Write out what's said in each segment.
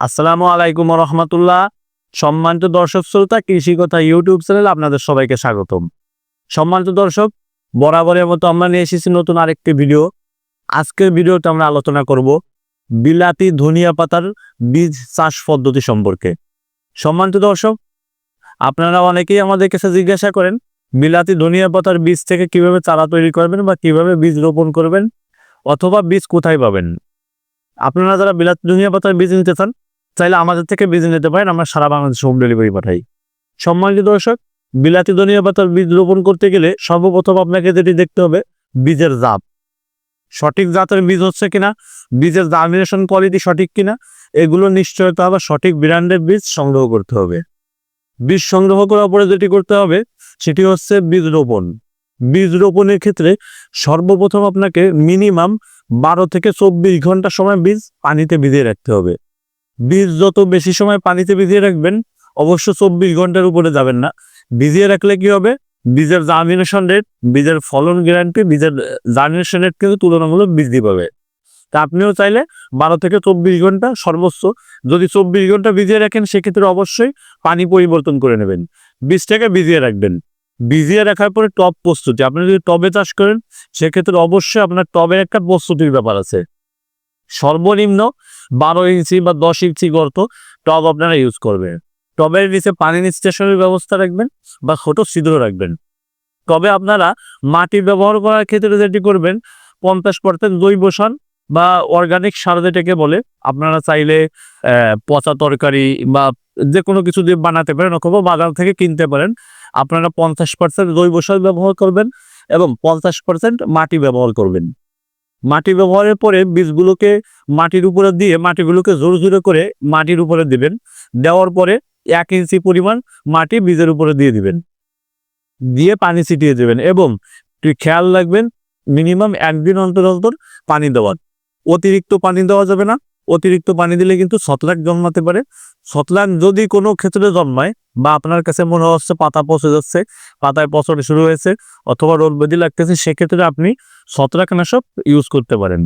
আসসালামু আলাইকুম রহমতুল্লাহ সম্মানিত দর্শক শ্রোতা, কৃষি কথা ইউটিউব চ্যানেল আপনাদের সবাইকে স্বাগতম। সম্মানিত দর্শক, বরাবরের মতো আমরা নিয়ে এসেছি নতুন আরেকটি ভিডিও। আজকের ভিডিওতে আমরা আলোচনা করব বিলাতি ধনিয়া পাতার বীজ চাষ পদ্ধতি সম্পর্কে। সম্মানিত দর্শক, আপনারা অনেকেই আমাদের কাছে জিজ্ঞাসা করেন, বিলাতি ধনিয়া পাতার বীজ থেকে কীভাবে চারা তৈরি করবেন বা কীভাবে বীজ রোপণ করবেন অথবা বীজ কোথায় পাবেন? আপনারা যারা বিলাতি ধনিয়া পাতার বীজ নিতে চান চাইলে আমাদের থেকে বীজ নিতে পারেন, আমরা সারা বাংলাদেশে হোম ডেলিভারি পাঠাই। সম্মানিত দর্শক, বিলাতি ধনিয়া পাতার বীজ রোপণ করতে গেলে সর্বপ্রথম আপনাকে যেটি দেখতে হবে, বীজের জাত। সঠিক জাতের বীজ হচ্ছে কিনা, বীজের জার্মিনেশন কোয়ালিটি সঠিক কিনা, এগুলো নিশ্চয়তা হবে, সঠিক ব্র্যান্ডের বীজ সংগ্রহ করতে হবে। বীজ সংগ্রহ করার পরে যেটি করতে হবে, সেটি হচ্ছে বীজ রোপণ। বীজ রোপণের ক্ষেত্রে সর্বপ্রথম আপনাকে মিনিমাম বারো থেকে চব্বিশ ঘণ্টা সময় বীজ পানিতে ভিজিয়ে রাখতে হবে। বীজ যত বেশি সময় পানিতে ভিজিয়ে রাখবেন, অবশ্য চব্বিশ ঘণ্টার উপরে যাবেন না। ভিজিয়ে রাখলে কি হবে? বীজের জার্মিনেশন রেট বীজের ফলন গ্যারান্টি বীজের জার্মিনেশন রেট কিন্তু তুলনামূলক বৃদ্ধি পাবে। তা আপনিও চাইলে বারো থেকে চব্বিশ ঘণ্টা সর্বোচ্চ, যদি চব্বিশ ঘণ্টা ভিজিয়ে রাখেন, সেক্ষেত্রে অবশ্যই পানি পরিবর্তন করে নেবেন। বীজটাকে ভিজিয়ে রাখবেন। ভিজিয়ে রাখার পরে টব প্রস্তুতি। আপনি যদি টবে চাষ করেন, সেক্ষেত্রে অবশ্যই আপনার টবের একটা প্রস্তুতির ব্যাপার আছে। সর্বনিম্ন বারো ইঞ্চি বা দশ ইঞ্চি গর্ত টব আপনারা ইউজ করবেন। টবের নিচে পানি নিষ্কাশনের ব্যবস্থা রাখবেন বা ছোট ছিদ্র রাখবেন। তবে আপনারা মাটি ব্যবহার করার ক্ষেত্রে যেটি করবেন, পঞ্চাশ পার্সেন্ট জৈব সার বা অর্গানিক সার যেটাকে বলে, আপনারা চাইলে পচা তরকারি বা যে কোনো কিছু দিয়ে বানাতে পারেন অথবা বাজার থেকে কিনতে পারেন। আপনারা পঞ্চাশ পার্সেন্ট জৈব সার ব্যবহার করবেন এবং পঞ্চাশ পার্সেন্ট মাটি ব্যবহার করবেন। মাটি ব্যবহারের পরে বীজগুলোকে মাটির উপরে দিয়ে মাটিগুলোকে জোরে জোরে করে মাটির উপরে দিবেন। দেওয়ার পরে এক ইঞ্চি পরিমাণ মাটি বীজের উপরে দিয়ে দিবেন। দিয়ে পানি ছিটিয়ে দেবেন এবং খেয়াল রাখবেন, মিনিমাম একদিন অন্তর অন্তর পানি দেওয়ার অতিরিক্ত পানি দেওয়া যাবে না। অতিরিক্ত পানি দিলে কিন্তু ছত্রাক জন্মাতে পারে। ছত্রাক যদি কোনো ক্ষেত্রে জন্মায় বা আপনার কাছে মনে হচ্ছে পাতা পচে যাচ্ছে, পাতায় পচনে শুরু হয়েছে অথবা রোগ ব্যাধি লাগতেছে, সেক্ষেত্রে আপনি ছত্রাকনাশক ইউজ করতে পারেন।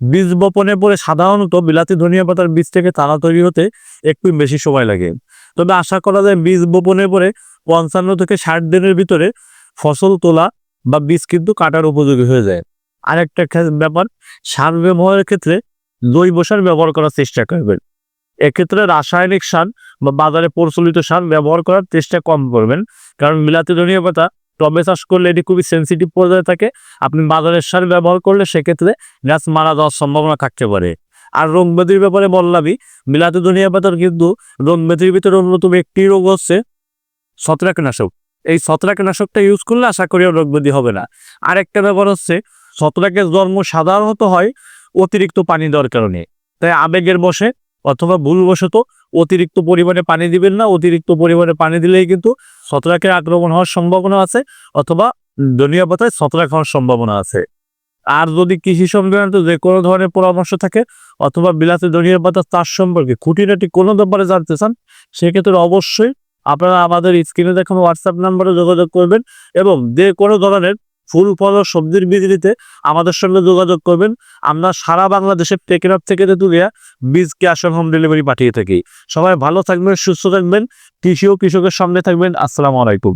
বীজ বপনের পরে সাধারণত বিলাতি, ধনিয়া পাতার বীজ থেকে তারা তৈরি হতে একটু বেশি সময় লাগে। তবে আশা করা যায় বীজ বপনের পরে পঞ্চান্ন থেকে ষাট দিনের ভিতরে ফসল তোলা বা বীজ কিন্তু কাটার উপযোগী হয়ে যায়। আরেকটা ব্যাপার, সার ব্যবহারের ক্ষেত্রে জৈব সার ব্যবহার করার চেষ্টা করবেন। এক্ষেত্রে রাসায়নিক সার বা বাজারে প্রচলিত সার ব্যবহার করার চেষ্টা কম করবেন। কারণ বিলাতি ধনিয়া পাতা টবে চাষ করলে এটি খুবই সেন্সিটিভ পর্যায়ে থাকে। আপনি বাজারের সার ব্যবহার করলে সেক্ষেত্রে গাছ মারা যাওয়ার সম্ভাবনা থাকতে পারে। আর রোগ ব্যাধির ব্যাপারে বললামই বিলাতি ধনিয়া পাতার কিন্তু রোগ ব্যাধির ভিতরে অন্যতম একটি রোগ হচ্ছে ছত্রাকনাশক। এই ছত্রাকনাশকটা ইউজ করলে আশা করি রোগ ব্যাধি হবে না। আরেকটা ব্যাপার হচ্ছে, ছত্রাকের জন্ম সাধারণত হয় অতিরিক্ত পানি দেওয়ার কারণে। তাই আবেগের বসে অথবা ভুলবশত অতিরিক্ত পরিমাণে পানি দিবেন না। অতিরিক্ত পরিমাণে পানি দিলেই কিন্তু ছত্রাকের আক্রমণ হওয়ার সম্ভাবনা আছে অথবা ধনিয়া পাতায় ছত্রাক হওয়ার সম্ভাবনা আছে। আর যদি কৃষি সংক্রান্ত যে কোনো ধরনের পরামর্শ থাকে অথবা বিলাতি ধনিয়া পাতা চাষ সম্পর্কে খুঁটিনাটি কোনো ব্যাপারে জানতে চান, সেক্ষেত্রে অবশ্যই আপনারা আমাদের স্ক্রিনে দেখানো হোয়াটসঅ্যাপ নাম্বারে যোগাযোগ করবেন এবং যে কোনো ধরনের ফুল ফল ও সবজির বীজ আমাদের সঙ্গে যোগাযোগ করবেন। আমরা সারা বাংলাদেশের টেকেনাপ থেকে তুলিয়া বীজ, ক্যাশ অন হোম ডেলিভারি পাঠিয়ে থাকি। সবাই ভালো থাকবেন, সুস্থ থাকবেন, কৃষি ও কৃষকের সামনে থাকবেন। আসসালামু আলাইকুম।